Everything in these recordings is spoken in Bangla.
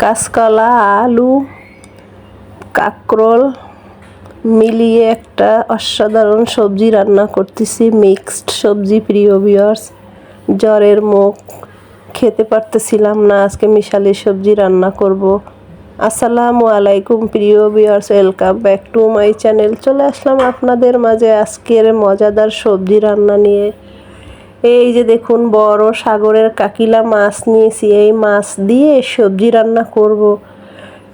কাঁচকলা, আলু, কাঁকরোল মিলিয়ে একটা অসাধারণ সবজি রান্না করতেছি। মিক্সড সবজি, প্রিয় বিয়ার্স জ্বরের মুখ, খেতে পারতেছিলাম না, আজকে মিশালি সবজি রান্না করব। আসসালামু আলাইকুম, প্রিয় viewers welcome back to my channel চলে আসলাম আপনাদের মাঝে আজকের মজাদার সবজি রান্না নিয়ে। এই যে দেখুন, বড় সাগরের কাকিলা মাছ নিয়েছি। এই মাছ দিয়ে সবজি রান্না করব।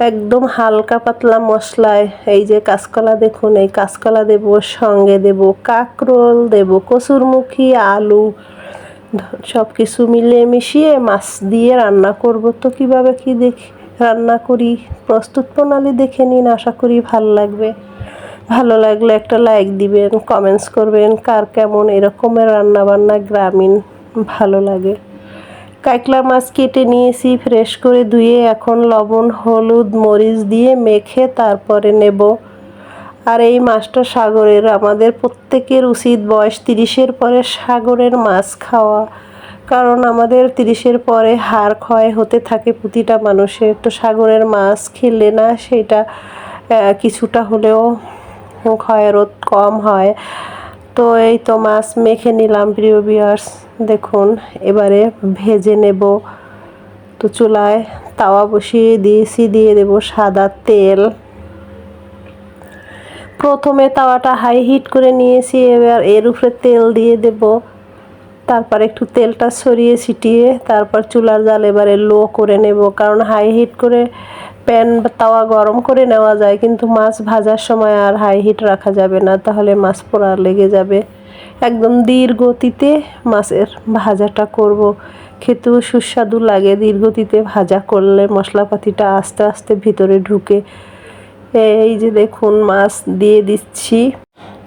একদম হালকা পাতলা মশলায়। এই যে কাঁচকলা দেখুন, এই কাঁচকলা দেব, সঙ্গে দেব কাঁকরোল, দেব কচুরমুখী, আলু সব কিছু মিলিয়ে মিশিয়ে মাছ দিয়ে রান্না করব। তো কীভাবে কি দেখি, রান্না করি, প্রস্তুত প্রণালী দেখে নিন, আশা করি ভালো লাগবে। ভালো লাগলে একটা লাইক দিবেন কমেন্টস করবেন, কার কেমন এরকমের রান্নাবান্না গ্রামীণ ভালো লাগে। কাইকলা মাছ কেটে নিয়েছি ফ্রেশ করে ধুয়ে এখন লবণ, হলুদ, মরিচ দিয়ে মেখে তারপরে নেব। আর এই মাছটা সাগরের, আমাদের প্রত্যেকের উচিত বয়স তিরিশের পরে সাগরের মাছ খাওয়া। কারণ আমাদের তিরিশের পরে হাড় ক্ষয় হতে থাকে প্রতিটা মানুষের, তো সাগরের মাছ খেলে না সেটা কিছুটা হলেও ক্ষয়রোধ কম হয়। তো এই তো মাছ মেখে নিলাম, প্রিয় বিয়ার্স দেখুন, এবারে ভেজে নেব। তো চুলায় তাওয়া বসিয়ে দিয়েছি, দিয়ে দেব সাদা তেল। প্রথমে তাওয়াটা হাই হিট করে নিয়েছি, এবার এর উপরে তেল দিয়ে দেব। তারপর একটু তেলটা সরিয়ে ছিটিয়ে, তারপর চুলার জাল এবারে লো করে নেব, কারণ হাই হিট করে প্যান তাওয়া গরম করে নেওয়া যায়, কিন্তু মাছ ভাজার সময় আর হাই হিট রাখা যাবে না, তাহলে মাছ পোড়া লেগে যাবে। একদম ধীর গতিতে মাছের ভাজাটা করব। খেতেও সুস্বাদু লাগে দীর্ঘতিতে ভাজা করলে মশলাপাতিটা আস্তে আস্তে ভিতরে ঢুকে। এই যে দেখুন, মাছ দিয়ে দিচ্ছি।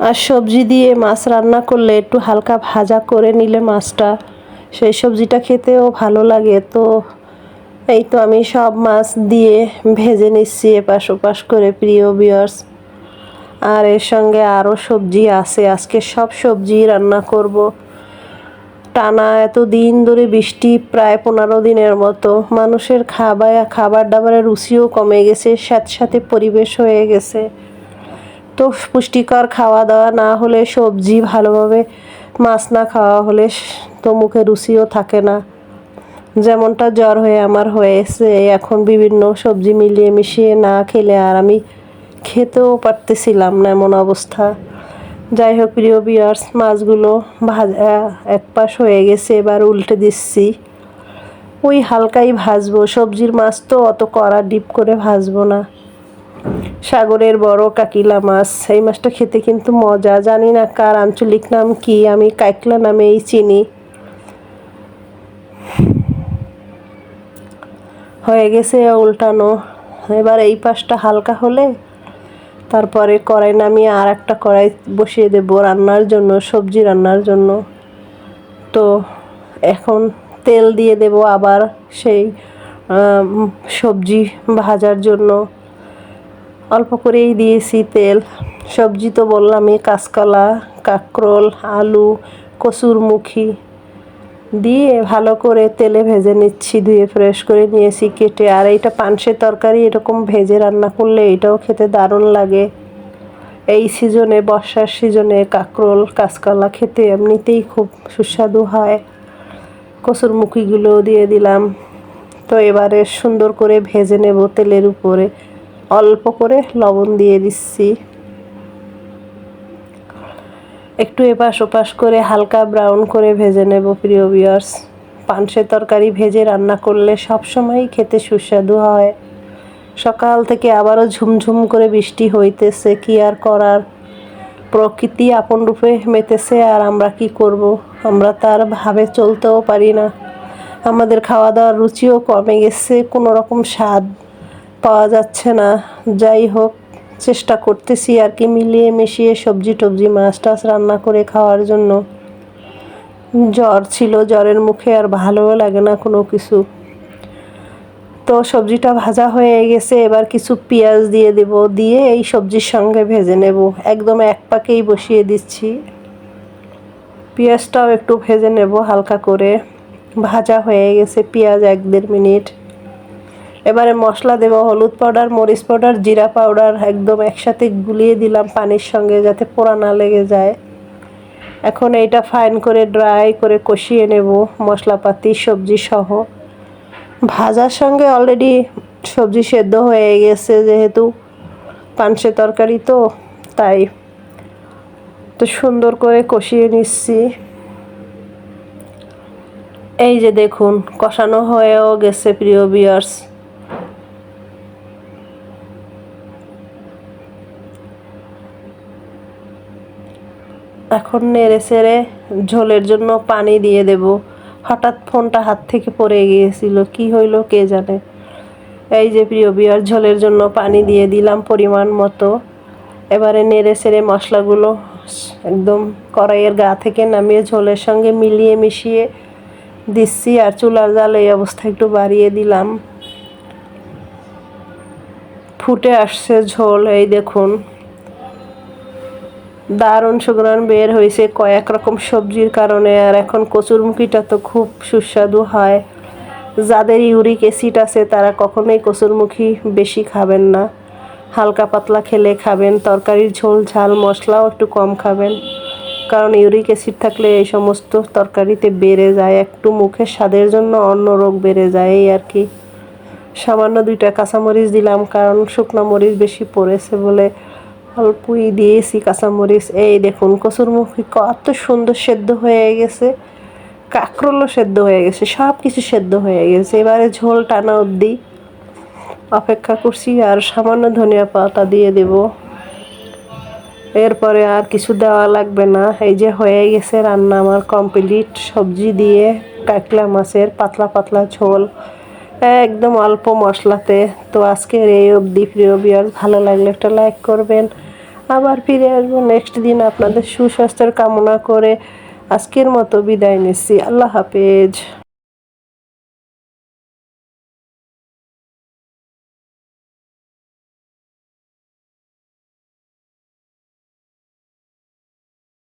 আর সবজি দিয়ে মাছ রান্না করলে একটু হালকা ভাজা করে নিলে মাছটা। সেই সবজিটা খেতেও ভালো লাগে, তো এই তো আমি সব মাছ দিয়ে ভেজে নিচ্ছি এপাশ ওপাশ করে, প্রিয় বিয়ার্স আর এর সঙ্গে আরও সবজি আছে, আজকে সব সবজি রান্না করব। টানা এত দিন ধরে বৃষ্টি, প্রায় পনেরো দিনের মতো। মানুষের খাবার খাবার দাবারের রুচিও কমে গেছে, সাথে সাথে পরিবেশ হয়ে গেছে। তো পুষ্টিকর খাওয়া দাওয়া না হলে সবজি ভালোভাবে মাছ না খাওয়া হলে তো মুখে রুচিও থাকে না। যেমনটা জ্বর হয়ে আমার হয়েছে, এখন বিভিন্ন সবজি মিলিয়ে মিশিয়ে না খেলে আর আমি খেতেও পারতেছিলাম না এমন অবস্থা। যাই হোক প্রিয় বিয়ার্স মাছগুলো ভাজা এক পাশ হয়ে গেছে, এবার উল্টে দিচ্ছি। ওই হালকাই ভাজবো, সবজির মাছ তো অত কড়া ডিপ করে ভাজবো না। সাগরের বড় কাকিলা মাছ, এই মাছটা খেতে কিন্তু মজা, জানি না কার আঞ্চলিক নাম কি, আমি কাইকলা নামেই চিনি। হয়ে গেছে উল্টানো। এবার এই পাশটা হালকা হলে তারপরে কড়াই নামিয়ে আর একটা কড়াই বসিয়ে দেব রান্নার জন্য, সবজি রান্নার জন্য। তো এখন তেল দিয়ে দেব আবার সেই সবজি ভাজার জন্য। অল্প করেই দিয়েছি তেল। সবজি তো বললামই, কাঁচকলা, কাঁকরোল, আলু কসুরমুখী দিয়ে ভালো করে তেলে ভেজে নিচ্ছি, ধুয়ে ফ্রেশ করে নিয়েছি কেটে। আর এইটা পানসের তরকারি, এরকম ভেজে রান্না করলে এটাও খেতে দারুণ লাগে। এই সিজনে বর্ষার সিজনে কাঁকরোল, কাঁচকলা খেতে এমনিতেই খুব সুস্বাদু হয়। কসুর মুখিগুলো দিয়ে দিলাম। তো এবারে সুন্দর করে ভেজে নেব তেলের উপরে। অল্প করে লবণ দিয়ে দিচ্ছি। একটু এপাশ ওপাশ করে হালকা ব্রাউন করে ভেজে নেব, প্রিয় বিয়ার্স পানসের তরকারি ভেজে রান্না করলে সব সবসময়ই খেতে সুস্বাদু হয়। সকাল থেকে আবারও ঝুমঝুম করে বৃষ্টি হইতেছে, কি আর করার? প্রকৃতি আপন রূপে মেতেছে, আর আমরা কি করব? আমরা তার ভাবে চলতেও পারি না। আমাদের খাওয়া দাওয়ার রুচিও কমে গেছে, কোনো রকম স্বাদ পাওয়া যাচ্ছে না। যাই হোক চেষ্টা করতেছি আর কি, মিলিয়ে মিশিয়ে সবজি টবজি, মাছ টাছ রান্না করে খাওয়ার জন্য। জ্বর ছিল, জ্বরের মুখে আর ভালোও লাগে না কোনো কিছু। তো সবজিটা ভাজা হয়ে গেছে, এবার কিছু পেঁয়াজ দিয়ে দেব, দিয়ে এই সবজির সঙ্গে ভেজে নেব। একদম এক পাকেই বসিয়ে দিচ্ছি। পেঁয়াজটাও একটু ভেজে নেব হালকা করে। ভাজা হয়ে গেছে পেঁয়াজ এক দেড় মিনিট। এবারে মশলা দেবো, হলুদ পাউডার মরিচ পাউডার জিরা পাউডার একদম একসাথে গুলিয়ে দিলাম পানির সঙ্গে যাতে পোড়া না লেগে যায়। এখন এইটা ফাইন করে ড্রাই করে কষিয়ে নেব মশলাপাতি, সবজি সহ। ভাজার সঙ্গে অলরেডি সবজি সেদ্ধ হয়ে গেছে যেহেতু পানসে তরকারি তো, তাই। তো সুন্দর করে কষিয়ে নিচ্ছি। এই যে দেখুন, কষানো হয়েও গেছে প্রিয় বিয়ার্স এখন নেড়ে সেড়ে ঝোলের জন্য পানি দিয়ে দেব। হঠাৎ ফোনটা হাত থেকে পড়ে গিয়েছিল, কি হইল কে জানে। এই যে প্রিয় বিয়ার, ঝোলের জন্য পানি দিয়ে দিলাম পরিমাণ মতো। এবারে নেড়ে সেড়ে মশলাগুলো একদম কড়াইয়ের গা থেকে নামিয়ে ঝোলের সঙ্গে মিলিয়ে মিশিয়ে দিচ্ছি আর চুলার জাল এই অবস্থা একটু বাড়িয়ে দিলাম। ফুটে আসছে ঝোল, এই দেখুন। দারুণ সুগ্রান বের হয়েছে কয়েক রকম সবজির কারণে, আর এখন কচুরমুখিটা তো খুব সুস্বাদু হয়। যাদের ইউরিক অ্যাসিড আছে, তারা কখনোই কচুরমুখী বেশি খাবেন না। হালকা পাতলা খেলে খাবেন, তরকারির ঝোল, ঝাল, মশলাও একটু কম খাবেন। কারণ ইউরিক অ্যাসিড থাকলে এই সমস্ত তরকারিতে বেড়ে যায়, একটু মুখের স্বাদের জন্য অন্য রোগ বেড়ে যায়, এই আর কি। সামান্য দুইটা কাঁচামরিচ দিলাম, কারণ শুকনো মরিচ বেশি পড়েছে বলে অল্পই দিয়েছি, কাঁচামরিচ। এই দেখুন, কচুরমুখী কত সুন্দর সেদ্ধ হয়ে গেছে। কাঁকরোলও সেদ্ধ হয়ে গেছে সব কিছু সেদ্ধ হয়ে গেছে। এবারে ঝোল টানা অবধি অপেক্ষা করছি, আর সামান্য ধনিয়া পাতা দিয়ে দেব। এরপরে আর কিছু দেওয়া লাগবে না। এই যে হয়ে গেছে রান্না আমার কমপ্লিট। সবজি দিয়ে কাকলা মাছের পাতলা পাতলা ঝোল। একদম অল্প মশলাতে। তো আজকের এই অবধি, প্রিয় বিয়ার ভালো লাগলে একটা লাইক করবেন। আবার ফিরে আসব নেক্সট দিন আপনাদের সুস্বাস্থ্যের কামনা করে। আজকের মতো বিদায় নিচ্ছি। আল্লাহ হাফেজ।